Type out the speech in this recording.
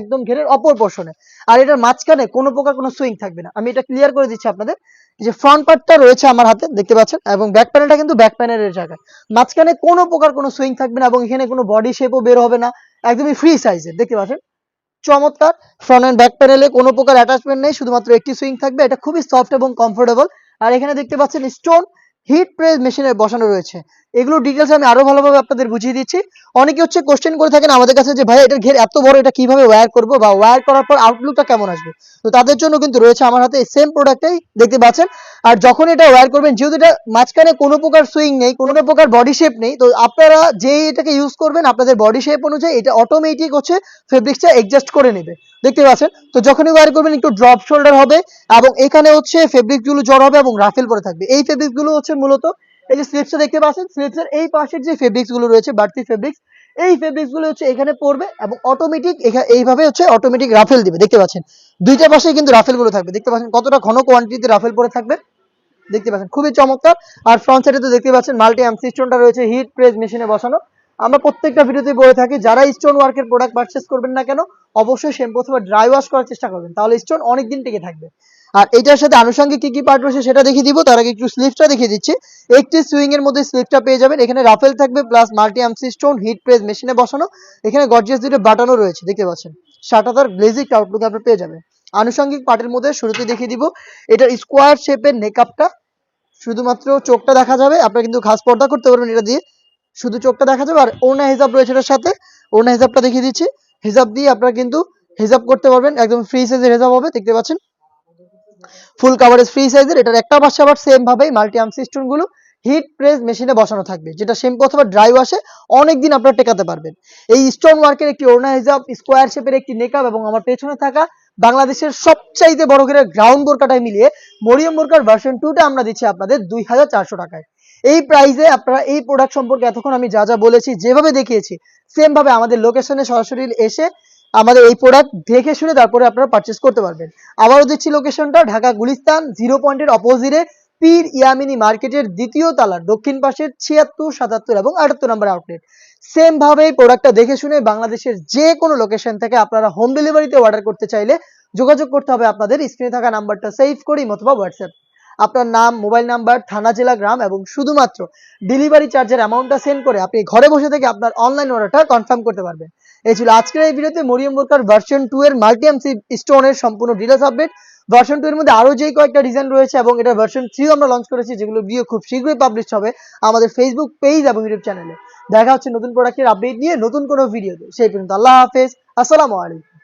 একদম ঘেরের অপর পোর্শনে আর এটার মাঝখানে কোনো প্রকার কোনো সুইং থাকবে না। আমি এটা ক্লিয়ার করে দিচ্ছি আপনাদের। যে ফ্রন্ট পার্টটা রয়েছে আমার হাতে, দেখতে পাচ্ছেন? এবং ব্যাক প্যানেলটা কিন্তু ব্যাক প্যানেলের জায়গায়। মাঝখানে কোনো প্রকার কোনো সুইং থাকবে না এবং এখানে কোনো বডি শেপও বের হবে না। একদমই ফ্রি সাইজের দেখতে পাচ্ছেন? চমৎকার! ফ্রন্ট এন্ড ব্যাক প্যানেলে কোনো প্রকার অ্যাটাচমেন্ট নেই, শুধুমাত্র একটি সুইং থাকবে। এটা খুবই সফট এবং কমফোর্টেবল আর এখানে দেখতে পাচ্ছেন স্টোন হিট প্রেস মেশিনে বসানো রয়েছে। এগুলো ডিটেলস আমি আরও ভালোভাবে আপনাদের বুঝিয়ে দিচ্ছি। অনেকে হচ্ছে কোশ্চেন করে থাকেন আমাদের কাছে যে ভাই এটার ঘের এত বড়, এটা কীভাবে ওয়্যার করব বা ওয়্যার করার পর আউটলুকটা কেমন আসবে? তো তাদের জন্য কিন্তু রয়েছে আমার হাতে সেম প্রোডাক্টটাই দেখতে পাচ্ছেন। আর যখন এটা ওয়্যার করবেন, যেহেতু এটা মাঝখানে কোনো প্রকার সুইং নেই, কোনো প্রকার বডি শেপ নেই, তো আপনারা যেই এটাকে ইউজ করবেন, আপনাদের বডি শেপ অনুযায়ী এটা অটোমেটিক হচ্ছে ফেব্রিক্সটা অ্যাডজাস্ট করে নেবে। দেখতে পাচ্ছেন? তো যখনই ওয়্যার করবেন, একটু ড্রপ শোল্ডার হবে এবং এখানে হচ্ছে ফেব্রিকগুলো জড় হবে এবং রাফেল পরে থাকবে। এই ফেব্রিকগুলো হচ্ছে মূলত, এই যে স্লিপসটা দেখতে পাচ্ছেন স্লিপসের এই পাশের যে ফেব্রিক্সগুলো রয়েছে, বাড়তি ফেব্রিক্স এই ফেব্রিক্সগুলো হচ্ছে এখানে পড়বে এবং অটোমেটিক এইভাবে হচ্ছে অটোমেটিক রাফেল দিবে। দেখতে পাচ্ছেন? দুইটা পাশে কিন্তু রাফেলগুলো থাকবে। দেখতে পাচ্ছেন কতটা ঘন কোয়ান্টিটিতে রাফেল পরে থাকবে? দেখতে পাচ্ছেন। খুবই চমৎকার। আর ফ্রন্ট সাইডে তো দেখতে পাচ্ছেন মাল্টি এমসি স্টোনটা রয়েছে হিট প্রেস মেশিনে বসানো। আমরা প্রত্যেকটা ভিডিওতে বলে থাকি, যারা স্টোন ওয়ার্কের প্রোডাক্ট পারচেস করবেন না কেন, অবশ্যই শ্যাম্পু অথবা ড্রাই ওয়াশ করার চেষ্টা করবেন। তাহলে স্টোন অনেক দিন টিকে থাকবে। আর এটার সাথে আনুষঙ্গিক কি কি পার্ট রয়েছে সেটা দেখিয়ে দিব। তার আগে একটু স্লিপটা দেখিয়ে দিচ্ছি। একটি সুইং এর মধ্যে স্লিপটা পেয়ে যাবেন। এখানে রাফেল থাকবে plus multi MC stone heat press মেশিনে বসানো। এখানে গর্জিয়াস দুটো বাটনও রয়েছে, দেখতে পাচ্ছেন। শাটাতার গ্লেজিক আউটলুক আপনি পেয়ে যাবেন। আনুষঙ্গিক পার্টের মধ্যে শুরুতে দেখিয়ে দিব। এটার স্কোয়ার শেপের নেকআপটা শুধুমাত্র চোখটা দেখা যাবে। আপনারা কিন্তু খাস পর্দা করতে পারবেন এটা দিয়ে। শুধু চোখটা দেখা যাবে আর ওনা হিসাব রয়েছে এটার সাথে। ওনা হিসাবটা দেখিয়ে দিচ্ছি। হিসাব দিয়ে আপনারা কিন্তু হিসাব করতে পারবেন। একদম ফ্রি সাইজের হিসাব হবে, দেখতে পাচ্ছেন? ফুল কাভারেজ ফ্রি সাইজের এটার একটা পাশে আবার সেম ভাবেই মাল্টি আর্ম সিস্টেমগুলো। হিট প্রেস মেশিনে বসানো থাকবে, যেটা শ্যাম্পু অথবা ড্রাই ওয়াশে অনেকদিন আপনারা টেকাতে পারবেন। এই স্টোন ওয়ার্কের একটি ওড়না হিসাব স্কোয়ার শেপের একটি নেকআপ এবং আমার পেছনে থাকা বাংলাদেশের সবচাইতে বড় করে গ্রাউন্ড বোরকাটাই মিলিয়ে মরিয়ম বোরকার ভার্সন টুটা আমরা দিচ্ছি আপনাদের দুই হাজার চারশো টাকায়। এই প্রাইসে আপনারা এই প্রোডাক্ট সম্পর্কে এতক্ষণ আমি যা যা বলেছি, যেভাবে দেখিয়েছি সেম ভাবে আমাদের লোকেশনে সরাসরি এসে আমাদের এই প্রোডাক্ট দেখে শুনে তারপরে আপনারা পারচেস করতে পারবেন। আবারও দিচ্ছি লোকেশনটা ঢাকা গুলিস্তান জিরো পয়েন্টের অপোজিটে পীর ইয়ামিনী মার্কেটের দ্বিতীয় তালার দক্ষিণ পাশের ছিয়াত্তর, সাতাত্তর এবং আটাত্তর নম্বর আউটলেট সেম ভাবে এই প্রোডাক্টটা দেখে শুনে বাংলাদেশের যে কোনো লোকেশন থেকে আপনারা হোম ডেলিভারিতে অর্ডার করতে চাইলে যোগাযোগ করতে হবে আপনাদের। স্ক্রিনে থাকা নাম্বারটা সেভ করি অথবা হোয়াটসঅ্যাপ আপনার নাম মোবাইল নাম্বার থানা, জেলা, গ্রাম এবং শুধুমাত্র ডেলিভারি চার্জের অ্যামাউন্টটা সেন্ড করে আপনি ঘরে বসে থেকে আপনার অনলাইন অর্ডারটা কনফার্ম করতে পারবেন। এই ছিল আজকের এই ভিডিওতে মরিয়ম বোরকার ভার্সন টু এর মাল্টি এমসি স্টোনের সম্পূর্ণ ডিটেলস আপডেট ভার্সন টু এর মধ্যে আরও যে কয়েকটা ডিজাইন রয়েছে এবং এটা ভার্সন থ্রি আমরা লঞ্চ করেছি, যেগুলো ভিডিও খুব শীঘ্রই পাবলিশ হবে আমাদের ফেসবুক পেজ এবং ইউটিউব চ্যানেলে দেখা হচ্ছে নতুন প্রোডাক্টের আপডেট নিয়ে নতুন কোনো ভিডিওতে সেই পর্যন্ত আল্লাহ হাফেজ। আসসালামু আলাইকুম।